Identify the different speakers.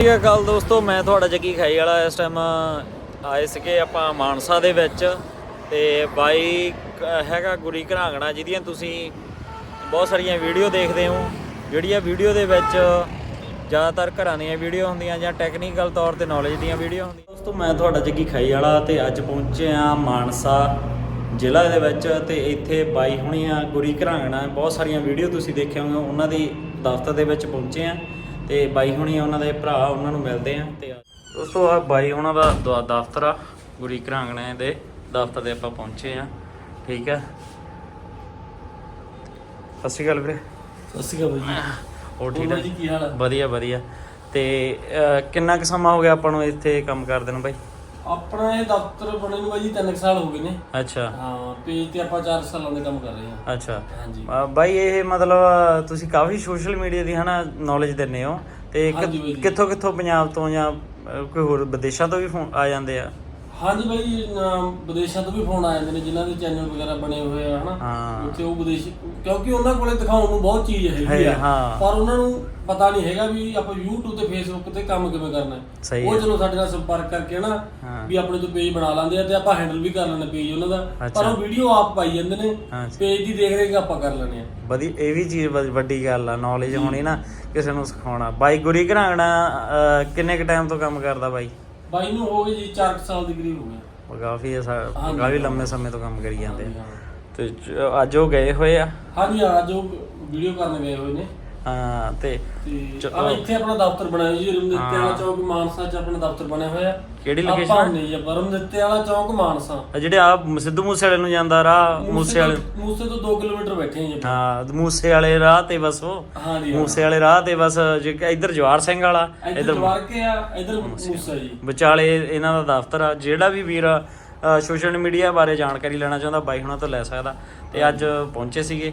Speaker 1: ਸਤਿ ਸ਼੍ਰੀ ਅਕਾਲ ਦੋਸਤੋ, ਮੈਂ ਤੁਹਾਡਾ ਜੱਗੀ ਖਾਈ ਵਾਲਾ ਇਸ ਟਾਈਮ ਆਏ ਸੀਗੇ ਆਪਾਂ ਮਾਨਸਾ ਦੇ ਵਿੱਚ ਤੇ ਬਾਈ ਹੈਗਾ ਗੁਰੀ ਘਰਾਂਗਣਾ ਜਿਹਦੀਆਂ ਤੁਸੀਂ ਬਹੁਤ ਸਾਰੀਆਂ ਵੀਡੀਓ ਦੇਖਦੇ ਹੋ। ਜਿਹੜੀਆਂ ਵੀਡੀਓ ਦੇ ਵਿੱਚ ਜ਼ਿਆਦਾਤਰ ਘਰਾਂ ਦੀਆਂ ਵੀਡੀਓ ਹੁੰਦੀਆਂ ਜਾਂ ਟੈਕਨੀਕਲ ਤੌਰ ਤੇ ਨੌਲੇਜ ਦੀਆਂ ਵੀਡੀਓ ਹੁੰਦੀਆਂ। ਦੋਸਤੋ, ਮੈਂ ਤੁਹਾਡਾ ਜੱਗੀ ਖਾਈ ਵਾਲਾ ਤੇ ਅੱਜ ਪਹੁੰਚੇ ਆ ਮਾਨਸਾ ਜ਼ਿਲ੍ਹਾ ਦੇ ਵਿੱਚ ਤੇ ਇੱਥੇ ਬਾਈ ਹੁਣੀ ਆ ਗੁਰੀ ਘਰਾਂਗਣਾ। ਬਹੁਤ ਸਾਰੀਆਂ ਵੀਡੀਓ ਤੁਸੀਂ ਦੇਖੇ ਹੋਣਗੇ ਉਹਨਾਂ ਦੀ ਦਫ਼ਤਰ ਦੇ ਵਿੱਚ ਪਹੁੰਚੇ ਆ ਤੇ ਬਾਈ ਹੁਣੀ ਉਹਨਾਂ ਦੇ ਭਰਾ ਉਹਨਾਂ ਨੂੰ ਮਿਲਦੇ ਆ ਤੇ ਦੋਸਤੋ ਆ ਬਾਈ ਹੁਣਾਂ ਦਾ ਦਫ਼ਤਰ ਆ ਗੁਰੀ ਘਰਾਂਗਣੇ ਦੇ ਦਫ਼ਤਰ ਦੇ ਆਪਾਂ ਪਹੁੰਚੇ ਆ ਠੀਕ ਆ? ਸਤਿ ਸ਼੍ਰੀ ਅਕਾਲ ਵੀਰੇ।
Speaker 2: ਸਤਿ ਸ਼੍ਰੀ ਅਕਾਲ ਬਾਈ
Speaker 1: ਹੋਰ ਠੀਕ
Speaker 2: ਜੀ
Speaker 1: ਆ?
Speaker 2: ਕੀ ਹਾਲ ਹੈ
Speaker 1: ਵਧੀਆ ਵਧੀਆ। ਤੇ ਕਿੰਨਾ ਕੁ ਸਮਾਂ ਹੋ ਗਿਆ ਆਪਾਂ ਨੂੰ ਇੱਥੇ ਕੰਮ ਕਰਦੇ ਨੂੰ ਬਾਈ?
Speaker 2: ਆਪਣਾ ਇਹ ਦਫ਼ਤਰ ਬਣੇ ਨੂੰ ਬਾਈ ਜੀ 3 ਸਾਲ ਹੋ ਗਏ ਨੇ।
Speaker 1: ਅੱਛਾ।
Speaker 2: ਹਾਂ ਪੇਜ ਤੇ ਆਪਾਂ 4 ਸਾਲਾਂ ਦੇ ਕੰਮ ਕਰ ਰਹੇ ਹਾਂ।
Speaker 1: ਅੱਛਾ।
Speaker 2: ਹਾਂਜੀ।
Speaker 1: ਬਾਈ ਇਹ ਮਤਲਬ ਤੁਸੀਂ ਕਾਫੀ ਸੋਸ਼ਲ ਮੀਡੀਆ ਦੀ ਹਨਾ ਨੌਲੇਜ ਦਿੰਦੇ ਹੋ। ਤੇ। ਕਿੱਥੋਂ ਕਿੱਥੋਂ ਪੰਜਾਬ ਤੋਂ ਜਾਂ ਕੋਈ ਹੋਰ ਵਿਦੇਸ਼ਾਂ ਤੋਂ ਵੀ ਫੋਨ ਆ ਜਾਂਦੇ ਆ?
Speaker 2: ਹਾਂਜੀ ਬਾਈ ਵਿਦੇਸ਼ਾਂ ਤੋਂ ਵੀ ਫੋਨ ਆ ਜਾਂਦੇ ਨੇ ਜਿਨ੍ਹਾਂ ਦੇ ਚੈਨਲ ਵਗੈਰਾ ਬਣੇ ਹੋਏ ਆ ਹਨਾ
Speaker 1: ਹਾਂ।
Speaker 2: ਉੱਥੇ ਉਹ ਵਿਦੇਸ਼ ਕਿਉਂਕਿ ਉਹਨਾਂ ਕੋਲੇ ਦਿਖਾਉਣ ਨੂੰ ਬਹੁਤ ਚੀਜ਼ ਹੈਗੀ
Speaker 1: ਹੈ,
Speaker 2: ਆ
Speaker 1: ਹਾਂ।
Speaker 2: ਪਰ ਉਹਨਾਂ ਨੂੰ ਪਤਾ ਨਹੀਂ ਹੈਗਾ ਵੀ ਆਪਾਂ YouTube ਤੇ Facebook ਤੇ ਕੰਮ ਕਿਵੇਂ ਕਰਨਾ ਹੈ। ਉਹ। ਚਲੋ ਸਾਡੇ ਨਾਲ ਸੰਪਰਕ ਕਰਕੇ ਨਾ
Speaker 1: ਹਾਂ।
Speaker 2: ਵੀ ਆਪਣੇ ਤੋਂ ਪੇਜ ਬਣਾ ਲੈਂਦੇ ਆ ਤੇ ਆਪਾਂ ਹੈਂਡਲ ਵੀ ਕਰ ਲੈਂਦੇ ਪੇਜ ਉਹਨਾਂ ਦਾ
Speaker 1: ਅੱਛਾ।
Speaker 2: ਪਰ ਉਹ ਵੀਡੀਓ ਆਪ ਪਾਈ ਜਾਂਦੇ ਨੇ
Speaker 1: ਹਾਂ।
Speaker 2: ਪੇਜ ਦੀ ਦੇਖ ਰੇਖ ਆਪਾਂ ਕਰ ਲੈਂਦੇ ਆ
Speaker 1: ਵਧੀ ਇਹ ਵੀ ਚੀਜ਼ ਵ- ਵੱਡੀ ਗੱਲ ਆ ਨੌਲੇਜ ਹੋਣੀ ਨਾ ਕਿਸੇ ਨੂੰ ਸਿਖਾਉਣਾ ਬਾਈ ਗੁਰੀ ਘਰਾਂਗਣਾ ਅਹ, ਕਿੰਨੇ ਕ ਟਾਈਮ ਤੋਂ ਕੰਮ ਕਰਦਾ ਬਾਈ
Speaker 2: ਬਾਈ ਨੂੰ ਹੋ ਗਏ ਜੀ 4 ਸਾਲ ਦੀ ਕਰੀਬ ਹੋ
Speaker 1: ਉਹ ਕਾਫੀ ਅਸਾ-
Speaker 2: ਹਾਂਜੀ।
Speaker 1: ਕਾਫੀ ਲੰਮੇ ਸਮੇਂ ਤੋਂ ਕੰਮ ਕਰੀ ਜਾਂਦੇ ਆ
Speaker 2: ਹਾਂ।
Speaker 1: ਤੇ ਅੱਜ ਉਹ ਗਏ ਹੋਏ ਆ
Speaker 2: ਹਾਂਜੀ ਹਾਂ ਜੋ ਵੀਡੀਓ ਕਰਨ ਗਏ ਹੋਏ ਨੇ
Speaker 1: ਹਾਂ ਤੇ
Speaker 2: ਆ ਇੱਥੇ ਆਪਣਾ ਦਫ਼ਤਰ ਬਣਾਇਆ ਜੀ ਰਮਦਿੱਤੇ। ਵਾਲਾ ਚੌਕ ਮਾਨਸਾ 'ਚ ਆਪਣਾ ਦਫ਼ਤਰ ਬਣਿਆ ਹੋਇਆ
Speaker 1: ਕਿਹੜੀ
Speaker 2: ਆਪਾਂ
Speaker 1: location?
Speaker 2: ਨਹੀਂ ਜੀ ਰਮਦਿੱਤੇ ਵਾਲਾ ਚੌਕ ਮਾਨਸਾ
Speaker 1: ਆ ਜਿਹੜੇ ਆ ਸਿੱਧੂ ਮੂਸੇ ਵਾਲੇ ਨੂੰ ਜਾਂਦਾ ਰਾਹ ਮੂਸੇ ਵਾਲੇ
Speaker 2: ਤੋਂ- ਮੂਸੇ ਤੋਂ 2 ਕਿਲੋਮੀਟਰ ਬੈਠੇ ਹਾਂ ਜੀ ਆਪਾਂ।
Speaker 1: ਹਾਂ ਮੂਸੇ ਵਾਲੇ ਰਾਹ ਤੇ ਬਸ ਉਹ
Speaker 2: ਹਾਂ।
Speaker 1: ਮੂਸੇ ਵਾਲੇ ਰਾਹ ਤੇ ਬਸ ਜੇ ਇੱਧਰ ਜਵਾਰ ਸਿੰਘ ਵਾਲਾ ਇੱਧਰ
Speaker 2: ਜਵਾਰ ਕੇ ਆ ਇੱਧਰ ਮੂਸਾ ਜੀ
Speaker 1: ਵਿਚਾਲੇ ਇਹਨਾਂ ਦਾ ਦਫ਼ਤਰ ਆ ਜਿਹੜਾ ਵੀ ਵੀਰ ਸੋਸ਼ਲ ਮੀਡੀਆ ਬਾਰੇ ਜਾਣਕਾਰੀ ਲੈਣਾ ਚਾਹੁੰਦਾ ਬਾਈ ਹੁਣਾਂ ਤੋਂ ਲੈ ਸਕਦਾ ਤੇ ਅੱਜ ਪਹੁੰਚੇ ਸੀਗੇ